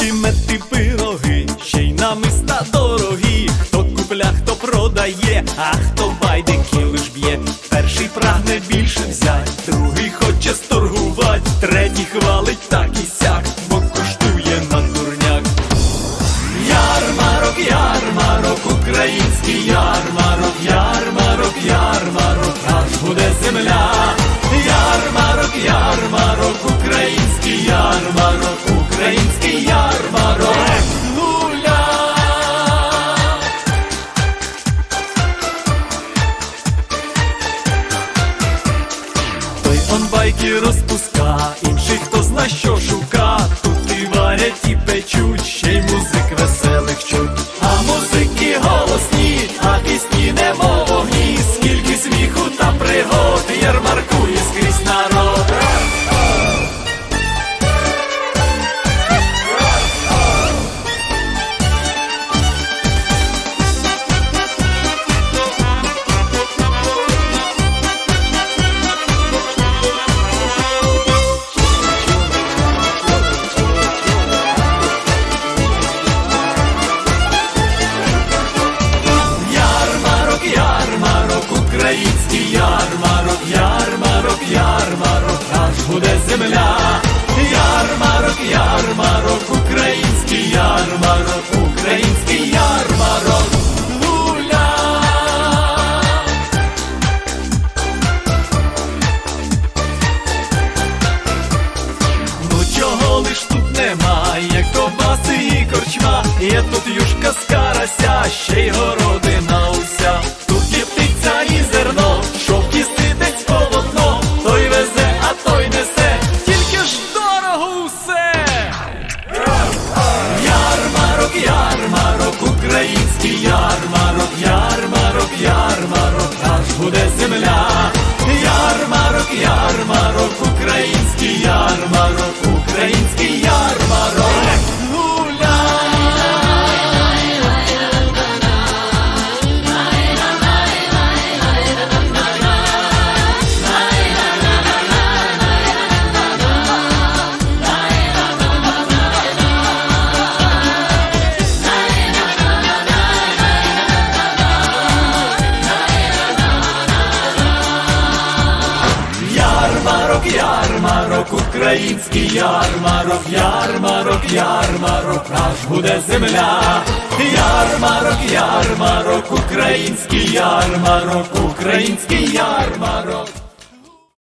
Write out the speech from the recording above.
Ложки, мети, пироги, ще й намиста дорогі. Хто купля, хто продає, а хто байдики лиш б'є. Перший прагне більше взять, другий хоче сторгувать, третій хвалить так і сяк, бо коштує на дурняк. Ярмарок, ярмарок, український ярмарок, байки розпуска, інший хто зна що шука. Тут і варять, і печуть, ще й музик веселих лиш тут нема, як ковбаси і корчма, є тут юшка з карася, ще й городина уся. Тут є птиця і зерно, шовк і ситець полотно, той везе, а той несе, тільки ж дорого усе. Ярмарок, ярмарок, український ярмарок, ярмарок, ярмарок, аж буде земля. Український ярмарок, ярмарок, ярмарок, аж буде земля. Ярмарок, ярмарок, український ярмарок, український ярмарок.